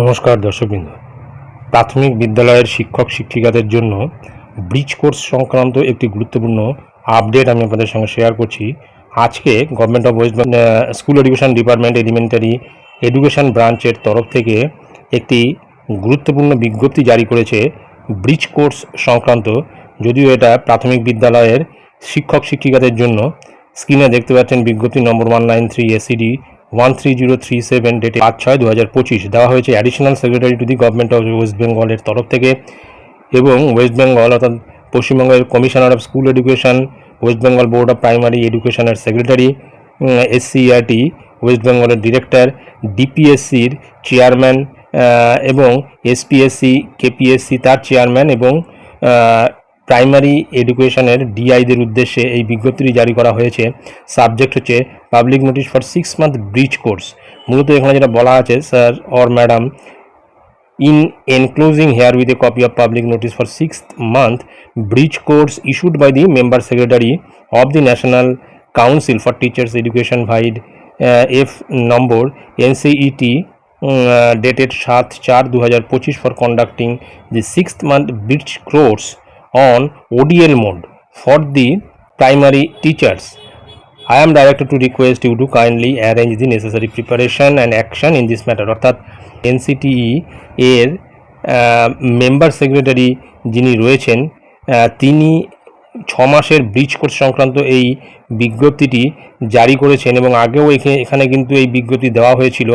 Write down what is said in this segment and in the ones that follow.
নমস্কার দর্শকবৃন্দ। প্রাথমিক বিদ্যালয়ের শিক্ষক শিক্ষিকাদের জন্য ব্রিজ কোর্স সংক্রান্ত একটি গুরুত্বপূর্ণ আপডেট আমি আপনাদের সঙ্গে শেয়ার করছি। আজকে government of West school education department elementary education ব্রাঞ্চের তরফ থেকে একটি গুরুত্বপূর্ণ বিজ্ঞপ্তি জারি করেছে ব্রিজ কোর্স সংক্রান্ত। যদিও এটা প্রাথমিক বিদ্যালয়ের শিক্ষক শিক্ষিকাদের জন্য। স্ক্রিনে দেখতে পাচ্ছেন বিজ্ঞপ্তি number one nine three ACD one three zero three seven ডেটে পাঁচ ছয় দু হাজার পঁচিশ। দেওয়া হয়েছে additional secretary to the government of West বেঙ্গলের তরফ থেকে এবং ওয়েস্ট বেঙ্গল অর্থাৎ পশ্চিমবঙ্গের commissioner of school education West Bengal board of primary এডুকেশনের সেক্রেটারি এসসিআরটি ওয়েস্ট বেঙ্গলের ডিরেক্টর ডিপিএসসির চেয়ারম্যান এবং এসপিএসসি কেপিএসসি তার চেয়ারম্যান এবং প্রাইমারি এডুকেশনের ডিআইদের উদ্দেশ্যে এই বিজ্ঞপ্তিটি জারি করা হয়েছে। সাবজেক্ট হচ্ছে public notice for six month bridge course. মূলত এখানে যেটা বলা আছে, sir or madam, in enclosing here with a copy of public notice for six month bridge course issued by the member secretary of the national council for teachers education vide F number, NCET dated সাত চার দু হাজার পঁচিশ for conducting the six month bridge course. On odl mode for the primary teachers I am directed to request you to kindly arrange the necessary preparation and action in this matter অর্থাৎ NCTE এর member secretary যিনি রয়েছেন তিনি ছ মাসের bridge course সংক্রান্ত এই বিজ্ঞপ্তিটি জারি করেছেন এবং আগেও এখে- এখানে কিন্তু এই বিজ্ঞপ্তি দেওয়া হয়েছিল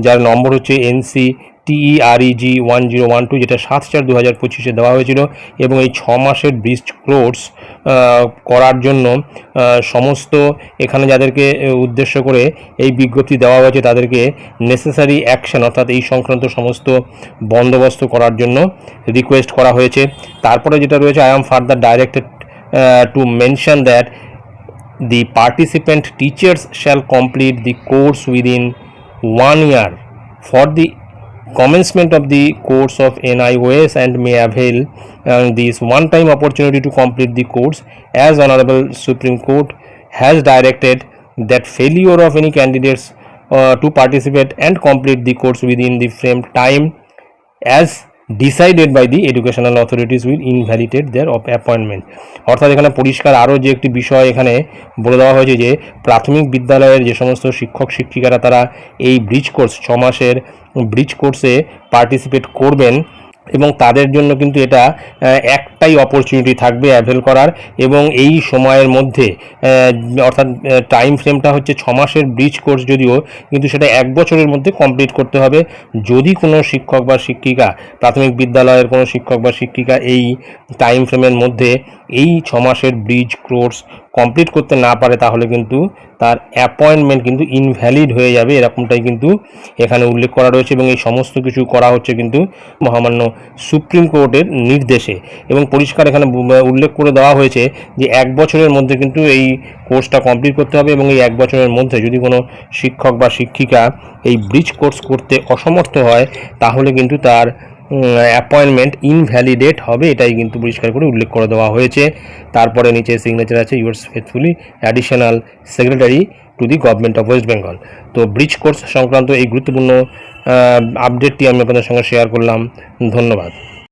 যার নম্বর হচ্ছে NC TEREG one zero one two যেটা সাত চার দু হাজার পঁচিশে দেওয়া হয়েছিল, এবং এই ছ মাসের ব্রিজ কোর্স করার জন্য সমস্ত এখানে যাদেরকে উদ্দেশ্য করে এই বিজ্ঞপ্তি দেওয়া হয়েছে, তাদেরকে নেসেসারি অ্যাকশন অর্থাৎ এই সংক্রান্ত সমস্ত বন্দোবস্ত করার জন্য রিকোয়েস্ট করা হয়েছে। তারপরে যেটা রয়েছে I am further directed to mention that the participant teachers shall complete the course within one year for the commencement of the course of NIOS and may avail uh, this one time opportunity to complete the course as honorable supreme court has directed that failure of any candidates uh, to participate and complete the course within the frame time as decided by the educational authorities will invalidate their appointment অর্থাৎ এখানে পরিষ্কার আরও যে একটি বিষয় এখানে বলে দেওয়া হয়েছে যে, প্রাথমিক বিদ্যালয়ের যে সমস্ত শিক্ষক, শিক্ষিকারা তারা এই ব্রিজ কোর্স, ছ মাসের ব্রিজ কোর্সে পার্টিসিপেট করবেন। এবং তাদের জন্য কিন্তু এটা একটাই অপরচুনিটি থাকবে অ্যাভেল করার এবং এই সময়ের মধ্যে অর্থাৎ টাইম ফ্রেমটা হচ্ছে ছ মাসের ব্রিজ কোর্স যদিও, কিন্তু সেটা এক বছরের মধ্যে কমপ্লিট করতে হবে। যদি কোনো শিক্ষক বা শিক্ষিকা, প্রাথমিক বিদ্যালয়ের কোনো শিক্ষক বা শিক্ষিকা এই টাইম ফ্রেমের মধ্যে এই ছ মাসের ব্রিজ কোর্স কমপ্লিট করতে না পারে, তাহলে কিন্তু তার অ্যাপয়েন্টমেন্ট কিন্তু ইনভ্যালিড হয়ে যাবে, এরকমটাই কিন্তু এখানে উল্লেখ করা রয়েছে এবং এই সমস্ত কিছু করা হচ্ছে কিন্তু মহামান্য সুপ্রিম কোর্টের নির্দেশে। এবং পরিষ্কার এখানে উল্লেখ করে দেওয়া হয়েছে যে এক বছরের মধ্যে কিন্তু এই কোর্সটা কমপ্লিট করতে হবে এবং এই এক বছরের মধ্যে যদি কোনো শিক্ষক বা শিক্ষিকা এই ব্রিজ কোর্স করতে অসমর্থ হয়, তাহলে কিন্তু তার অ্যাপয়েন্টমেন্ট ইনভ্যালিডেট হবে, এটাই কিন্তু পরিষ্কার করে উল্লেখ করে দেওয়া হয়েছে। তারপরে নিচে সিগনেচার আছে yours faithfully additional secretary to the government of West Bengal তো ব্রিজ কোর্স সংক্রান্ত এই গুরুত্বপূর্ণ আপডেটটি আমি আপনাদের সঙ্গে শেয়ার করলাম। ধন্যবাদ।